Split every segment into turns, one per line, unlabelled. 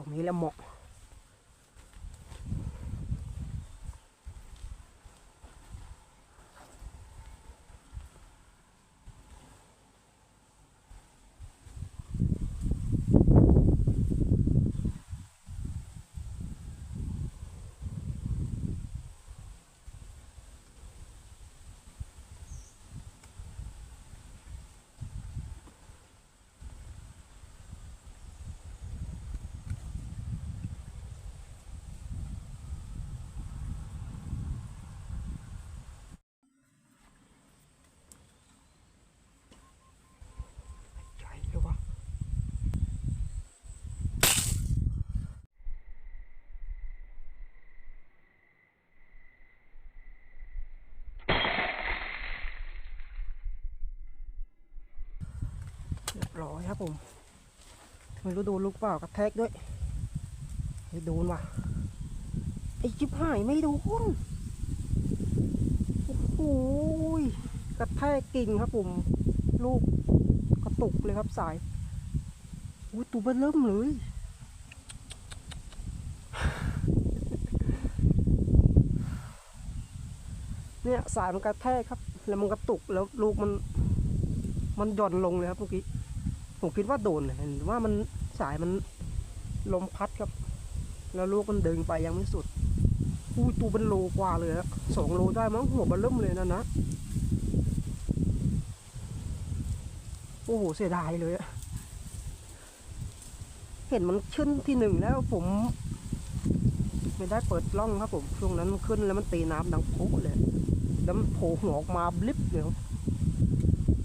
ตรงนี้แหละเหมาะ ร้อยครับผม ไม่รู้โดนลูกเปล่ากระแทกด้วยไอ้โดนว่ะ ไอ้จิบหายไม่โดน โอ้โหยกระแทกกิ่งครับผม ลูกกระตุกเลยครับสายอุ้ยตัวเบ้เริ่มเลยเนี่ยสายมันกระแทกครับ แล้วมันกระตุกแล้วลูกมัน มันหย่อนลงเลยครับเมื่อกี้ ผมคิดว่าโดนเห็นว่ามันสายมันลมพัดครับ แล้วลูกมันดึงไปยังไม่สุดอุ้ตัวเป็นโลกว่าเลยสองโลได้มั้งหัวมันเริ่มเลยนะนะโอ้โหเสียดายเลยอะเห็นมันขึ้นที่หนึ่งแล้วผมไม่ได้เปิดกล้องครับผมช่วงนั้นมันขึ้นแล้วมันตีน้ำดังโป๊ะเลย แล้วมันโผล่หัวออกมาบลิบเลย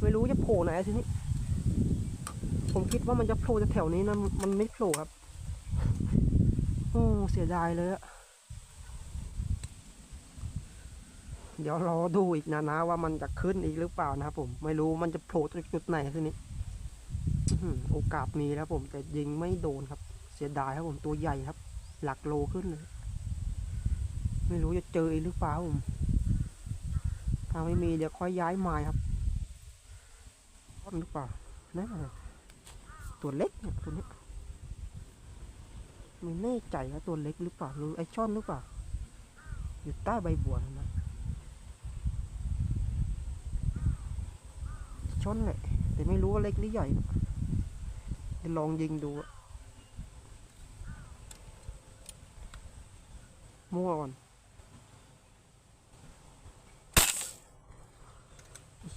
ไม่รู้จะโผล่ไหนทีนี้ ผมคิดว่ามันจะโผล่จากแถวนี้นะมันไม่โผล่ครับ โอ้เสียดายเลยอะเดี๋ยวรอดูอีกนะนะว่ามันจะขึ้นอีกหรือเปล่านะครับผมไม่รู้มันจะโผล่จากจุดไหนทีนี้โอกาสมีแล้วผมแต่ยิงไม่โดนครับ เสียดายครับผมตัวใหญ่ครับ หลักโลขึ้นเลย ไม่รู้จะเจออีกหรือเปล่าผมถ้าไม่มีเดี๋ยวค่อยย้ายไม้ครับต้นหรือเปล่านะ ตัวเล็กเนี่ยตัวเนี้ไม่แน่ใจว่าตัวเล็กหรือเปล่าหรือไอช่อนหรือเปล่า อยู่ใต้ใบบัวนะช่อนแหละแต่ไม่รู้ว่าเล็กหรือใหญ่นะเดี๋ยวลองยิงดูมั่วก่อน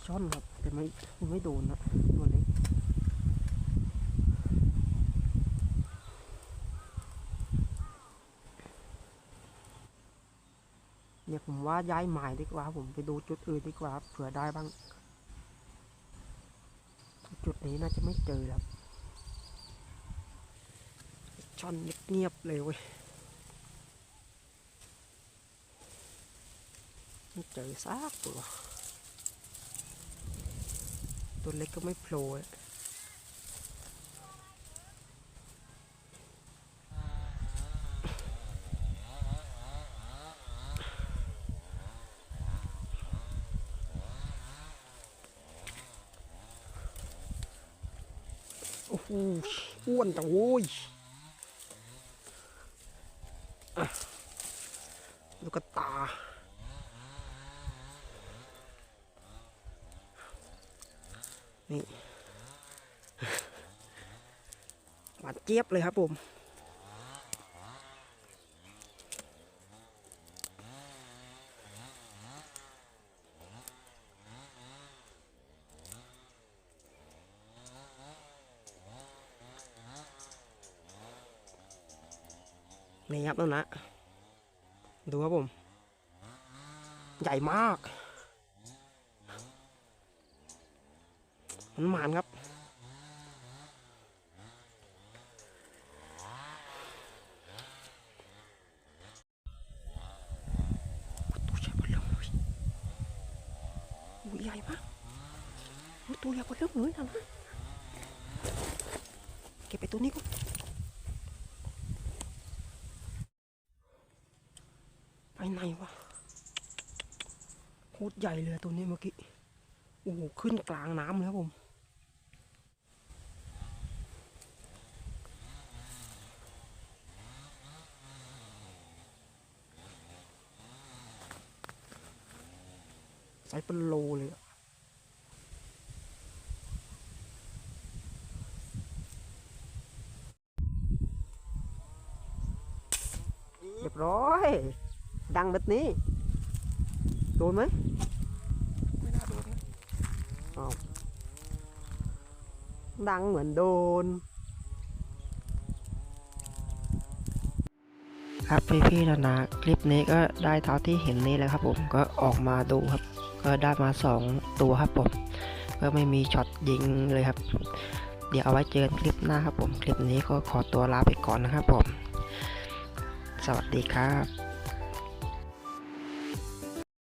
ช่อนครับแต่ไม่ไม่โดนนะตัวเล็กเนี่ยผม ว่าย้ายหมายดีกว่าผมไปดูจุดอื่นดีกว่าเผื่อได้บ้าง จุดนี้น่าจะไม่เจอครับช่อนเงียบเลยเว้ยไม่เจอซากตัว ตัวเล็กก็ไม่โผล่ อะโอ้อ้วนจังโว้ยอะลูกกระตา นี่หวานเจี๊ยบเลยครับผม นี่ครับนั่นนะ ดูครับผม ใหญ่มาก มันหมานครับตัวใหญ่กว่าเริ่มเลยตั ไหนวะโคตรใหญ่เลยตัวนี้เมื่อกี้ โอ้ขึ้นกลางน้ำแล้วผม ใส่เป็นโลเลยอะเรียบร้อย ดังแบบนี้ โดนไหม
ไม่น่าโดนนะ
ดังเหมือนโดน ครับพี่พี่ๆนานาคลิปนี้ก็ได้เท่าที่เห็นนี้แหล้วครับผมก็ออกมาดูครับ ก็ได้มาสองตัวครับผม ก็ไม่มีช็อตยิงเลยครับ เดี๋ยวเอาไว้เจอกันคลิปหน้าครับผม คลิปนี้ก็ขอตัวลาไปก่อนนะครับผม สวัสดีครับ